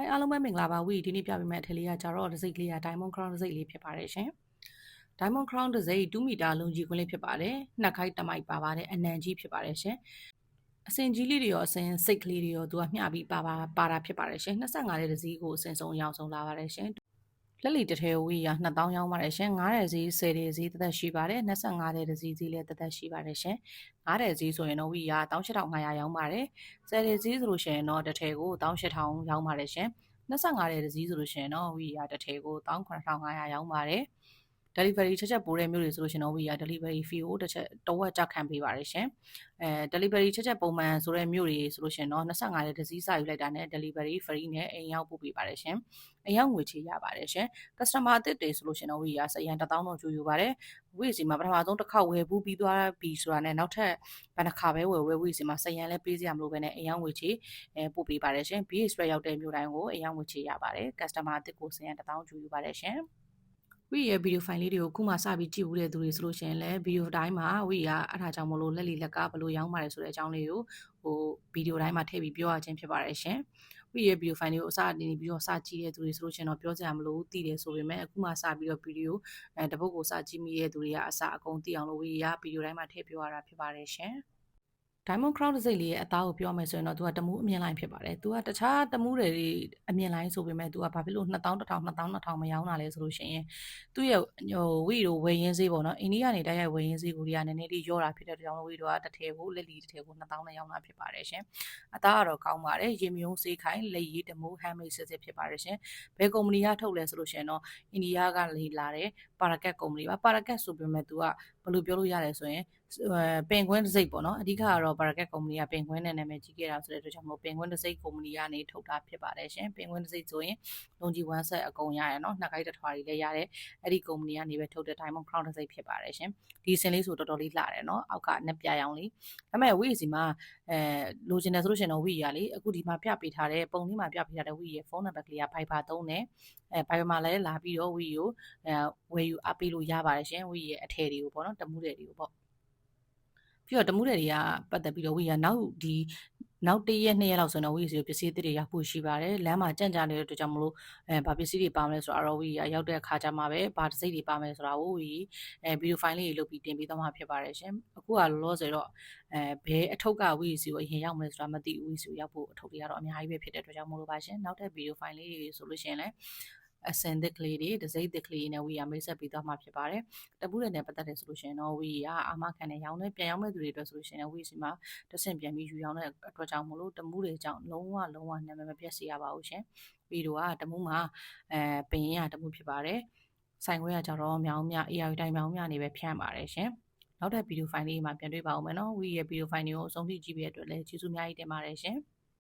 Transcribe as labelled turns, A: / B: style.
A: Hi အားလုံးပဲမင်္ဂလာပါဝီဒီနေ့ပြပေးမယ့်အထည်လေးကကြတော့တစ်စိတ်ကလေးက Diamond Crown တစ်စိတ်လေးဖြစ်ပါတယ်ရှင် Diamond Crown တစ်စိတ်2မီတာလုံးကြီးခွင်းလေးဖြစ်ပါတယ်နှစ်ခိုက်တမိုက်ပါပါတယ်အနံကြီးဖြစ်ပါတယ်ရှင်အစင်ကြီးလေးတွေရောအစင်စိတ်ကလေးတွေရောသူကမျှပြီးပါပါပါတာဖြစ်ပါတယ်ရှင်25တဲ့တစ်စီးကိုအစင်ဆုံးရောင်းဆုံးလာပါတယ်ရှင် လက်လီတထဲဝီရ2000ရောင်းပါတယ်ရှင်9တဲ့ဈေး10တဲ့ဈေးတစ်သက်ရှိပါတယ်25တဲ့ဈေးဈေးလည်းတစ်သက်ရှိပါတယ်ရှင်9တဲ့ဈေးဆိုရင်တော့ဝီရ18500ရောင်းပါတယ်10တဲ့ဈေးဆိုလို့ရှိရင်တော့တစ်ထဲကို18000ရောင်းပါတယ်ရှင်25တဲ့ဈေးဆိုလို့ရှိရင်တော့ဝီရတစ်ထဲကို18500ရောင်းပါတယ် delivery ချက်ချက်ပိုးတဲ့မျိုးတွေဆိုလို့ရှင်တော့ဝီရ delivery fee ကိုတစ်ချက်တဝက်ကြခံပေးပါတယ်ရှင်အဲ delivery ချက်ချက်ပုံမှန်ဆိုတဲ့မျိုးတွေဆိုလို့ရှင်တော့25တဲ့ဒစီစာယူလိုက်တာနဲ့ delivery free နဲ့အိမ်ရောက်ပို့ပေးပါတယ်ရှင်အိမ်ရောက်ငွေချေရပါတယ်ရှင် customer အသစ်တွေဆိုလို့ရှင်တော့ဝီရစရန်1000တော့ကြိုယူပါတယ်ဝီစီမှာပထမဆုံးတစ်ခေါက်ဝယ်ဘူးပြီးသွားပြီဆိုတာနဲ့နောက်ထပ်ဘယ်နှခါပဲဝယ်ဝယ်ဝီစီမှာစရန်လည်းပေးစရာမလိုဘဲနဲ့အိမ်ရောက်ငွေချေအဲပို့ပေးပါတယ်ရှင် BH ဆွဲရောက်တဲ့မျိုးတိုင်းကိုအိမ်ရောက်ငွေချေရပါတယ် customer အသစ်ကိုစရန်1000ကြိုယူပါတယ်ရှင် ဝီရဲ့ဗီဒီယိုဖိုင်လေးတွေကိုခုမှစပြီးကြည့်ဦးတဲ့သူတွေဆိုလို့ရှိရင်လည်းဗီဒီယိုတိုင်းမှာဝီကအဲ့ဒါကြောင့်မလို့လက်လီလက်ကဘလို့ရောင်းပါတယ်ဆိုတဲ့အကြောင်းလေးကိုဟိုဗီဒီယိုတိုင်းမှာထည့်ပြီးပြောရခြင်းဖြစ်ပါတယ်ရှင်ဝီရဲ့ဗီဒီယိုဖိုင်လေးကိုအစအနေနဲ့ပြီးတော့စကြည့်တဲ့သူတွေဆိုလို့ရှိရင်တော့ပြောစရာမလိုဘူးသိတယ်ဆိုပေမဲ့အခုမှစပြီးတော့ဗီဒီယိုအဲတပုတ်ကိုစကြည့်မိတဲ့သူတွေကအစအကုန်သိအောင်လို့ဝီကဗီဒီယိုတိုင်းမှာထည့်ပြောရတာဖြစ်ပါတယ်ရှင် Diamond Crown တစ်စိတ်လေးရဲ့အသားကိုပြောမယ်ဆိုရင်တော့သူကတမူးအမြင်လိုင်းဖြစ်ပါတယ်။သူကတခြားတမူးတွေအမြင်လိုင်းဆိုပေမဲ့သူကဘာဖြစ်လို့2000 1000 2000 2000မရောင်းတာလဲဆိုလို့ရှိရင်သူ့ရဲ့ဟိုဝီတို့ဝယ်ရင်းဈေးပေါ့နော်။အိန္ဒိယနေတိုက်ရိုက်ဝယ်ရင်းဈေးကိုဒီကနည်းနည်းလေးရော့တာဖြစ်တဲ့ကြောင့်ဝီတို့ကတစ်ထည်ကိုလက်လီတစ်ထည်ကို2000နဲ့ရောင်းတာဖြစ်ပါတယ်ရှင်။အသားကတော့ကောင်းပါတယ်။ရေမျိုးဈေးခိုင်လက်ရည်တမူး handmade စစ်စစ်ဖြစ်ပါတယ်ရှင်။ဘယ်ကုမ္ပဏီကထုတ်လဲဆိုလို့ရှိရင်တော့အိန္ဒိယကလေလာတဲ့ Parakat ကုမ္ပဏီပါ။ Parakat ဆိုပေမဲ့သူက ဘယ်လိုပြောလို့ရလဲဆိုရင်ပင်ကွင်းတစ်စိတ်ပေါ့နော်အဓိကကတော့ပါရကက်ကုမ္ပဏီကပင်ကွင်းနဲ့နာမည်ကြီးခဲ့တာဆိုတဲ့အတွက်ကြောင့်မို့ပင်ကွင်းတစ်စိတ်ကုမ္ပဏီကနေထုတ်တာဖြစ်ပါတယ်ရှင်ပင်ကွင်းတစ်စိတ်ဆိုရင်လုံကြီး one set အကုန်ရရနော်နှစ်ခိုက်တစ်ထွားတွေလည်းရတယ်အဲ့ဒီကုမ္ပဏီကနေပဲထုတ်တဲ့ diamond crown တစ်စိတ်ဖြစ်ပါတယ်ရှင်ဒီစင်လေးဆိုတော်တော်လေးလှတယ်နော်အောက်ကနှစ်ပြရောင်လေးဒါပေမဲ့ဝီစီမှာအဲလိုချင်တယ်ဆိုလို့ရှိရင်တော့ဝီရလေအခုဒီမှာပြပေးထားတဲ့ပုံလေးမှာပြပေးထားတဲ့ဝီရဖုန်းနံပါတ်ကလေးက Viber သုံးတယ်အဲ Viber မှာလည်းလာပြီးတော့ဝီကိုအဲဝယ်ယူအပ်ပေးလို့ရပါတယ်ရှင်ဝီရဲ့အထည်တွေကိုပေါ့နော်တမှုတွေတွေကိုပေါ့ပြီးတော့တမှုတွေတွေကပတ်သက်ပြီးတော့ဝီကနောက်ဒီ နောက်တရက်နှစ်ရက်လောက်ဆိုတော့ဝီစီကိုပစ္စည်းအသစ်တွေရောက်ဖို့ရှိပါတယ်လမ်းမှာကြံ့ကြနေတဲ့အတွက်ကြောင့်မလို့အဲဘာပစ္စည်းတွေပါမလဲဆိုတော့ဝီကရောက်တဲ့အခါကျမှပဲဘာတစ်စိတ်တွေပါမယ်ဆိုတာကိုဝီအဲဗီဒီယိုဖိုင်လေးတွေလုပ်ပြီးတင်ပေးသွားမှာဖြစ်ပါတယ်ရှင်အခုကလောလောဆယ်တော့အဲဘယ်အထုပ်ကဝီစီကိုအရင်ရောက်မလဲဆိုတာမသိဘူးဝီစီကိုရောက်ဖို့အထုပ်တွေကတော့အများကြီးပဲဖြစ်တဲ့အတွက်ကြောင့်မလို့ပါရှင်နောက်ထပ်ဗီဒီယိုဖိုင်လေးတွေဆိုလို့ရှိရင်လည်း အစင်သစ်ကလေးတွေဒစိမ့်သစ်ကလေးနဲ့ဝီယာမိတ်ဆက်ပြီးသွားမှာဖြစ်ပါတယ်။တပူးတဲ့နဲ့ပတ်သက်တယ်ဆိုလို့ရှိရင်တော့ဝီယာအာမခံနဲ့ရောင်းတဲ့ပြန်ရောင်းမဲ့သူတွေအတွက်ဆိုလို့ရှိရင်ဝီစီမှာတဆင့်ပြန်ပြီးယူရောင်းတဲ့အတွက်ကြောင့်မလို့တမူးတွေကြောင့်လုံးဝလုံးဝနာမည်မပြတ်စေရပါဘူးရှင်။ဗီဒီယိုကတမူးမှာအဲပင်ရတမူးဖြစ်ပါတယ်။ဆိုင်ခွဲကကြတော့မြောင်းမြ AI တိုင်းမြောင်းမြနေပဲဖြန့်ပါတယ်ရှင်။နောက်တဲ့ဗီဒီယိုဖိုင်လေးမှာပြန်တွေ့ပါဦးမယ်နော်။ဝီရဲ့ဗီဒီယိုဖိုင်တွေကိုအဆုံးထိကြည့်ပြီးတဲ့အတွက်လည်းကျေးဇူးအများကြီးတင်ပါတယ်ရှင်။